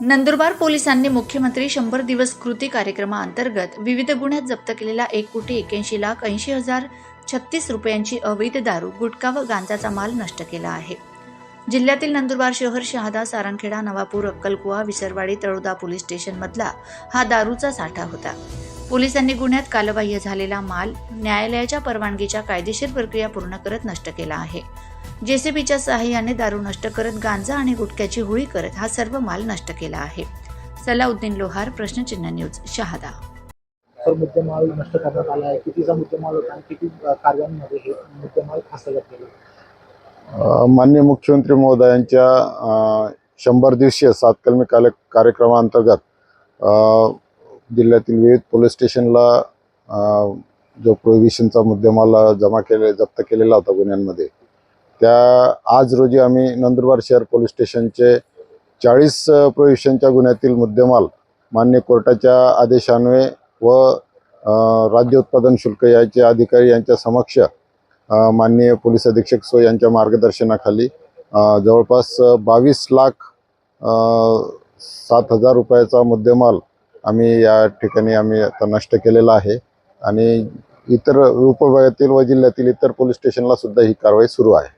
नंदुरबार पोलिसांनी मुख्यमंत्री शंभर दिवस कृती कार्यक्रमाअंतर्गत विविध गुन्ह्यात जप्त केलेला एक कोटी एक्याऐंशी लाख ऐंशी हजार छत्तीस रुपयांची अवैध दारू गुटखा व गांजाचा माल नष्ट केला आहे. जिल्ह्यातील नंदुरबार शहर शहादा सारंगखेडा नवापूर अक्कलकुवा विसरवाडी तळोदा पोलीस स्टेशनमधला हा दारूचा साठा होता. पोलिसांनी गुन्ह्यात कालबाह्य झालेला माल न्यायालयाच्या परवानगीच्या कायदेशीर प्रक्रिया पूर्ण करत नष्ट केला आहे. जेसीबीच्या सहाय्याने दारू नष्ट करत गांजा आणि गुटख्याची होळी करत हा सर्व माल नष्ट केला आहे. सलाउद्दीन लोहार प्रश्नचिन्ह न्यूज शहादा. तर मुद्देमाल नष्ट करण्यात आला आहे. कितीचा मुद्देमाल होता आणि किती कार्यांमध्ये हे मुद्देमाल हस्तगत केला अ, माननीय मुख्यमंत्री महोदयांच्या शंभर दिवसीय सात कलमी काल कार्यक्रमाअंतर्गत जिल्ह्यातील विविध पोलीस स्टेशनला जो प्रोहिबिशनचा मुद्देमाल जमा केले जप्त केलेला होता गुन्ह्यांमध्ये. त्या आज रोजी आम्ही नंदुरबार शहर पोलीस स्टेशनचे चाळीस प्रोहिबिशनच्या गुन्ह्यातील मुद्देमाल मान्य कोर्टाच्या आदेशान्वये व राज्य उत्पादन शुल्क याचे अधिकारी यांच्या समक्ष माननीय पोलीस अधीक्षक सो यांच्या मार्गदर्शनाखाली जवळपास बावीस लाख सात हजार रुपयाचा मुद्देमाल आम्ही या ठिकाणी आम्ही आता नष्ट केलेला आहे आणि इतर उपविभागातील व जिल्ह्यातील इतर पोलीस स्टेशनला सुद्धा ही कारवाई सुरू आहे.